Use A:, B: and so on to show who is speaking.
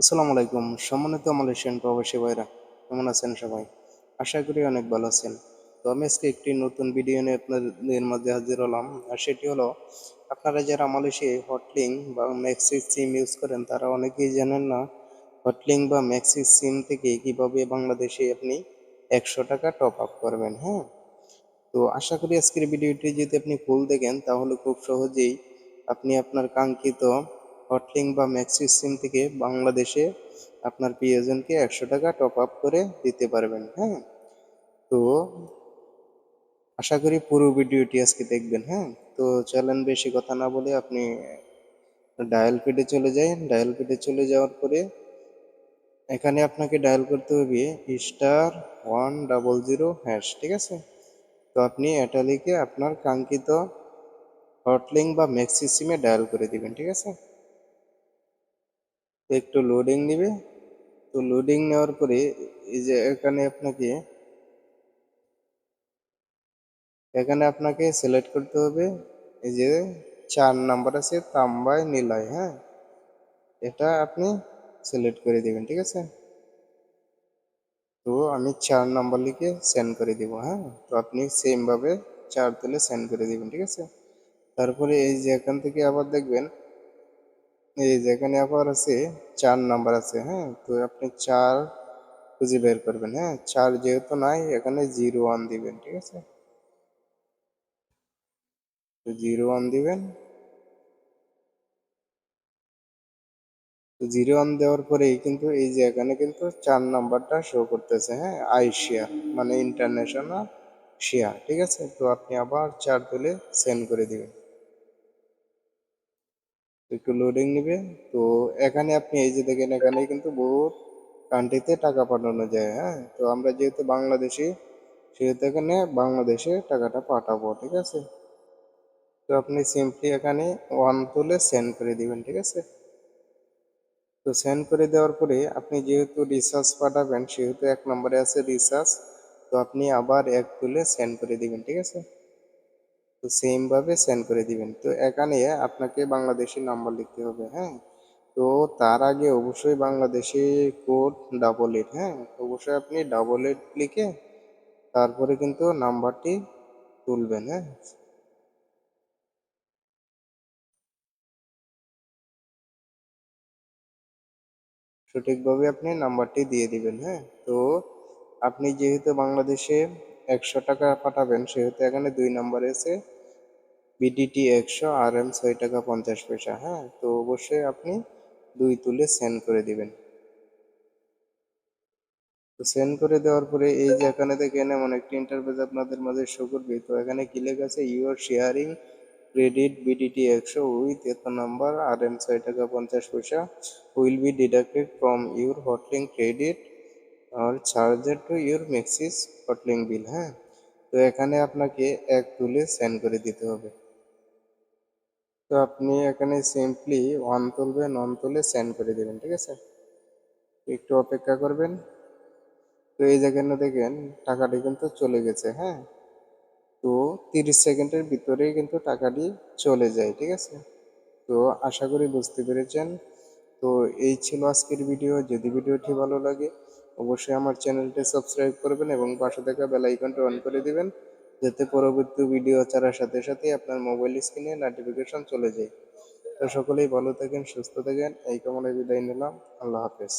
A: আসসালামু আলাইকুম। সম্মানিত মালয়েশিয়ান প্রবাসী ভাইরা, কেমন আছেন সবাই? আশা করি অনেক ভালো আছেন। তো আমি আজকে একটি নতুন ভিডিও নিয়ে আপনাদের মাঝে হাজির হলাম, আর সেটি হলো, আপনারা যারা মালয়েশিয়ায় হটলিং বা ম্যাক্সিস সিম ইউজ করেন, তারা অনেকেই জানেন না হটলিং বা ম্যাক্সিস সিম থেকে কীভাবে বাংলাদেশে আপনি একশো টাকা টপ আপ করবেন হ্যাঁ? তো আশা করি আজকের ভিডিওটি যদি আপনি ফুল দেখেন, তাহলে খুব সহজেই আপনি আপনার কাঙ্ক্ষিত হটলিং বা ম্যাক্সিস সিম থেকে বাংলাদেশে আপনার প্রিয়জনকে একশো টাকা টপ আপ করে দিতে পারবেন হ্যাঁ? তো আশা করি পুরো ভিডিওটি আজকে দেখবেন হ্যাঁ? তো চলেন বেশি কথা না বলে আপনি ডায়াল পেডে চলে যাই। ডায়াল পেডে চলে যাওয়ার পরে এখানে আপনাকে ডায়াল করতে হবে star one double zero hash ঠিক আছে? তো আপনি এটা লিখে আপনার কাঙ্ক্ষিত হটলিং বা ম্যাক্সি সিমে ডায়াল করে দিবেন, ঠিক আছে? একটু লোডিং নিবে। তো লোডিং নেওয়ার পরে এই যে এখানে আপনাকে এখানে আপনাকে সিলেক্ট করতে হবে। এই যে চার নাম্বার আছে তাম্বাই নীলাই হ্যাঁ? এটা আপনি সিলেক্ট করে দিবেন, ঠিক আছে? তো আমি চার নাম্বার লিখে সেন্ড করে দিব হ্যাঁ? তো আপনি সেমভাবে চার তুলে সেন্ড করে দিবেন, ঠিক আছে? তারপরে এই যে এখান থেকে আবার দেখবেন এই যে এখানে আবার আছে চার নাম্বার আছে হ্যাঁ? তো আপনি চার খুঁজে বের করবেন হ্যাঁ? চার যেহেতু নাই, এখানে জিরো ওয়ান দিবেন, ঠিক আছে? জিরো ওয়ান দিবেন। জিরো ওয়ান দেওয়ার পরেই কিন্তু এই যে এখানে কিন্তু চার নাম্বারটা শো করতেছে হ্যাঁ? আই শেয়ার মানে ইন্টারন্যাশনাল শেয়ার ঠিক আছে? তো আপনি আবার চার তুলে সেন্ড করে দিবেন। একটু লোডিং নেবে। তো এখানে আপনি এই যে দেখেন, এখানে কিন্তু বহুত কান্ট্রিতে টাকা পাঠানো যায় হ্যাঁ? তো আমরা যেহেতু বাংলাদেশি, সেহেতু এখানে বাংলাদেশে টাকাটা পাঠাবো, ঠিক আছে? তো আপনি সিম্পলি এখানে ওয়ান তুলে সেন্ড করে দিবেন, ঠিক আছে? তো সেন্ড করে দেওয়ার পরে আপনি যেহেতু রিচার্জ পাঠাবেন, সেহেতু এক নম্বরে আছে রিচার্জ তো আপনি আবার এক তুলে সেন্ড করে দিবেন, ঠিক আছে? তো সেমভাবে সেন্ড করে দিবেন। তো এখানে আপনাকে বাংলাদেশি নাম্বার লিখতে হবে হ্যাঁ? তো তার আগে অবশ্যই বাংলাদেশি কোড ডাবল এইট হ্যাঁ? অবশ্যই আপনি ডাবল এইট লিখে তারপরে কিন্তু নাম্বারটি তুলবেন হ্যাঁ? সঠিকভাবে আপনি নাম্বারটি দিয়ে দিবেন হ্যাঁ? তো আপনি যেহেতু বাংলাদেশে একশো টাকা পাঠাবেন, সেহেতু এখানে দুই নাম্বার আছে বিডিটি একশো আর এম ছয় টাকা পঞ্চাশ পয়সা হ্যাঁ? তো অবশ্যই আপনি দুই তুলে সেন্ড করে দিবেন। তো সেন্ড করে দেওয়ার পরে এই যে এখানে দেখেন, এমন একটি ইন্টারফেস আপনাদের মাঝে শো করবে। তো এখানে কি লেখা আছে? ইউর শেয়ারিং ক্রেডিট বিডিটি একশো উইথ এত নাম্বার আর এম ছয় টাকা পঞ্চাশ পয়সা will be deducted from your hotlink credit or charged to your Maxis hotlink bill হ্যাঁ? তো এখানে আপনাকে এক তুলে সেন্ড করে দিতে হবে। তো আপনি এখানে সিম্পলি ওয়ান তুলবেন ওয়ান তুলে সেন্ড করে দেবেন, ঠিক আছে? একটু অপেক্ষা করবেন। তো এই যেখানে দেখেন, টাকাটি কিন্তু চলে গেছে হ্যাঁ? তো তিরিশ সেকেন্ডের ভিতরেই কিন্তু টাকাটি চলে যায়, ঠিক আছে? তো আশা করি বুঝতে পেরেছেন। তো এই ছিল আজকের ভিডিও যদি ভিডিওটি ভালো লাগে, অবশ্যই আমার চ্যানেলটি সাবস্ক্রাইব করবেন এবং পাশে থাকা বেল আইকনটি অন করে দিবেন, যাতে পরবর্তী ভিডিও ছাড়ার সাথে সাথে আপনার মোবাইল স্ক্রিনে নোটিফিকেশন চলে যায়। তো সকলেই ভালো থাকেন, সুস্থ থাকেন। এই কামনায় বিদায় নিলাম। আল্লাহ হাফেজ।